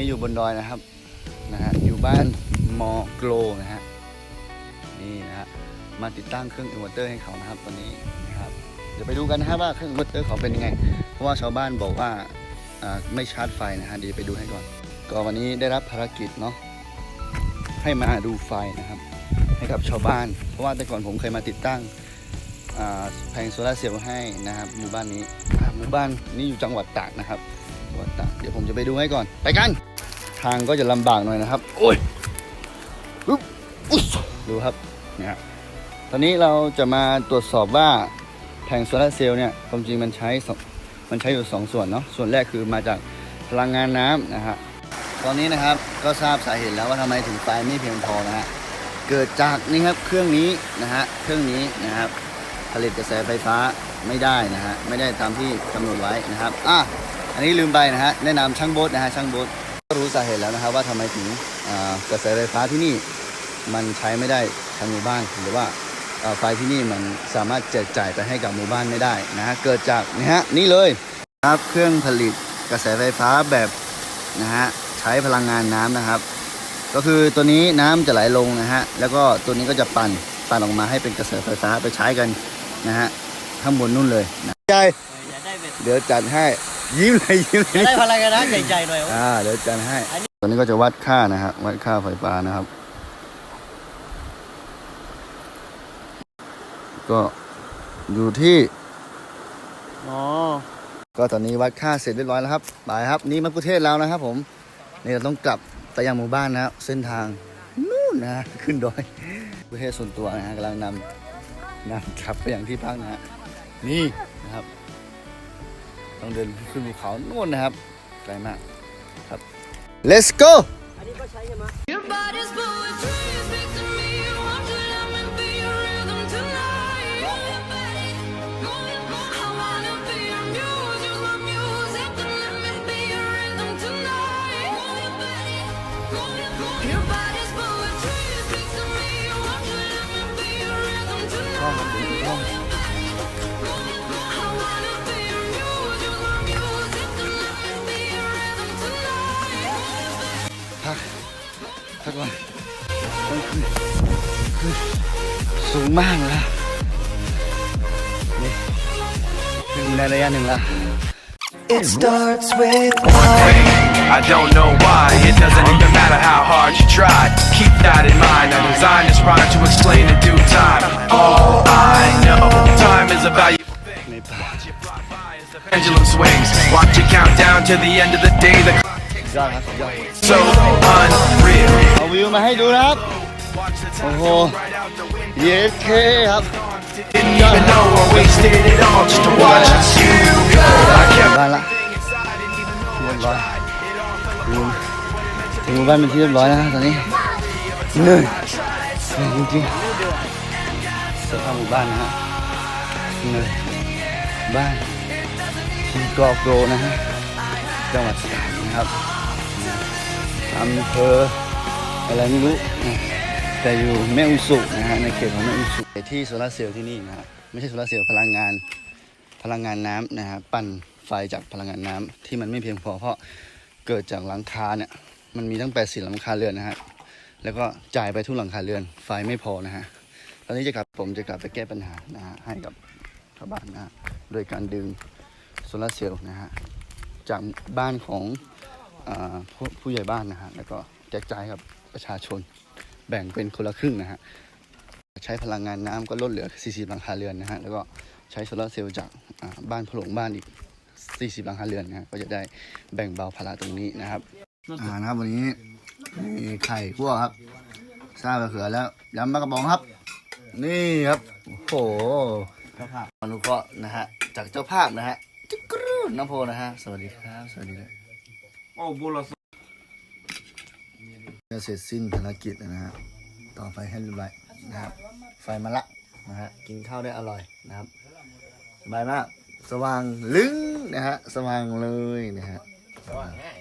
นี้อยู่บนดอยนะครับนะฮะอยู่บ้านมอโกลนะฮะนี่นะฮะมาติดตั้งเครื่องอินเวอร์เตอร์ให้เขานะครับตอนนี้นะครับเดี๋ยวไปดูกันนะครับว่าเครื่องอินเวอร์เตอร์เขาเป็นยังไง เพราะว่าชาวบ้านบอกว่าอ่าไม่ชาร์จไฟนะฮะเดี๋ยวไปดูให้ก่อน ก็วันนี้ได้รับภารกิจเนาะให้มาดูไฟนะครับ ให้กับชาวบ้าน เพราะว่าแต่ก่อนผมเคยมาติดตั้งแผงโซลาเซลล์ให้นะครับหมู่บ้านนี้หมู่บ้านนี้อยู่จังหวัดตากนะครับจังหวัดตากเดี๋ยวผมจะไปดูให้ก่อนไปกัน ทางก็จะลำบากหน่อยนะครับ โอ้ยอุ๊บอุ๊ยดูครับเนี่ยฮะตอนนี้เราจะมาตรวจสอบว่าแผงโซลาร์เซลล์เนี่ยความจริงมันใช้สองมันใช้อยู่สองส่วนเนาะส่วนแรกคือมาจากพลังงานน้ำนะฮะตอนนี้นะครับก็ทราบสาเหตุแล้วว่าทำไมถึงไฟไม่เพียงพอนะฮะเกิดจากนี่ครับเครื่องนี้นะฮะเครื่องนี้นะครับผลิตกระแสไฟฟ้าไม่ได้นะฮะไม่ได้ตามที่กำหนดไว้นะครับอะอันนี้ลืมไปนะฮะแนะนำช่างโบ๊ทนะฮะช่างโบ๊ทก็ รู้สาเหตุแล้วนะครับว่าทำไมถึงอ่ากระแสไฟฟ้าที่นี่มันใช้ไม่ได้ทางหมู่บ้าน หรือว่าอ่าไฟที่นี่มันสามารถแจกจ่ายไปให้กับหมู่บ้านไม่ได้นะฮะเกิดจากนี่ฮะนี่เลยครับเครื่องผลิตกระแสไฟฟ้าแบบนะฮะใช้พลังงานน้ำนะครับ ก็คือตัวนี้น้ำจะไหลลงนะฮะแล้วก็ตัวนี้ก็จะปั่นปั่นออกมาให้เป็นกระแสไฟฟ้าไปใช้กันนะฮะข้างบนนู่นเลยนะใช่อย่าได้เป็นเดี๋ยวจัดให้ ยิ้มเลยยิ้มเลอย่ายได้พลังงานนะใหญ่ๆหน่อยอ่าเดี๋ยวจัดให้อันนี้ตัวนี้ก็จะวัดค่านะฮะวัดค่าไฟฟ้านะครับ ก็อยู่ที่อ๋อก็ตอนนี้วัดค่าเสร็จเรียบร้อยแล้วครับไปครับ นี่มะกุเทศแล้วนะครับผมนี่เราต้องกลับไปยังหมู่บ้านนะครับเส้นทางนู่นนะขึ้นดอยมะกุเทศส่วนตัวนะฮะกำลังนำนำกลับไปยังที่พักนะฮะนี่นะครับ ต้องเดินขึ้นภูเขาโน่นนะครับ ไกลมากครับ let's go อันนี้ก็ใช้ใช่ไหม กก่อนต้องขึ้นขึ้นสูงมากเลยนะนี่ขึ้นได้ระยะหนึ่งแล้ว It starts with I don't know why, it doesn't even matter how hard you try. Keep that in mind. I designed this rhyme to explain in due time. All I know, time is a valuable thing. ในป่า Watch it fly by as the pendulum swings. Watch it count down to the end of the day. The clock ยอดครับสุดยอด so unreal. เอาวิวมาให้ดูนะครับ Watch the time Oh. go right out the window. เยสเคครับ Didn't even know I wasted it all just to watch you go. I kept บ้านละ everything inside and even though เรีย I บร้อย tried, it all felt ถึงถึงหมู่บ้านเป็นที่เรียบร้อยแล้วนะตอนนี้เหนื่อยเหนื่อยจริงๆสภาพหมู่บ้านนะฮะเหนื่อยบ้านที่กอกโกนะฮะจังหวัดตากนะครับ อำเภออะไรไม่รู้นะแต่อยู่แม่อุสุนะฮะในเขตของแม่อุสุที่โซลาเซลล์ที่นี่นะฮะไม่ใช่โซลาเซลล์พลังงานพลังงานน้ำนะฮะปั่นไฟจากพลังงานน้ำที่มันไม่เพียงพอเพราะเกิดจากหลังคาเนี่ยมันมีตั้ง80หลังคาเรือนนะฮะแล้วก็จ่ายไปทุกหลังคาเรือนไฟไม่พอนะฮะตอนนี้จะกลับผมจะกลับไปแก้ปัญหานะฮะให้กับชาวบ้านนะฮะโดยการดึงโซลาเซลล์นะฮะจากบ้านของ ผู้ผู้ใหญ่บ้านนะฮะแล้วก็แจกจ่ายกับประชาชนแบ่งเป็นคนละครึ่งนะฮะใช้พลังงานน้ำก็ลดเหลือ 40 หลังคาเรือนนะฮะแล้วก็ใช้โซลาร์เซลล์จากบ้านผลงบ้านอีก 40 หลังคาเรือนนะฮะก็จะได้แบ่งเบาภาระตรงนี้นะครับอ่านะครับวันนี้มีไข่คั่วครับซาบะเขือแล้วยำมะกระบองครับ นี่ครับโอ้โหเจ้าภาพอนุเคราะห์นะฮะจากเจ้าภาพนะฮะจิ๊กกรูน้ำโพนะฮะสวัสดีครับ สวัสดีครับ อ้บุรุษจะเสร็จสิ้นภารกิจแล้วนะฮะ ต่อไปให้เรียบร้อยนะครับ ไฟมาละนะฮะ กินข้าวได้อร่อยนะครับสบายมาก สว่างลึงนะฮะ สว่างเลยนะฮะ สว่างง่าย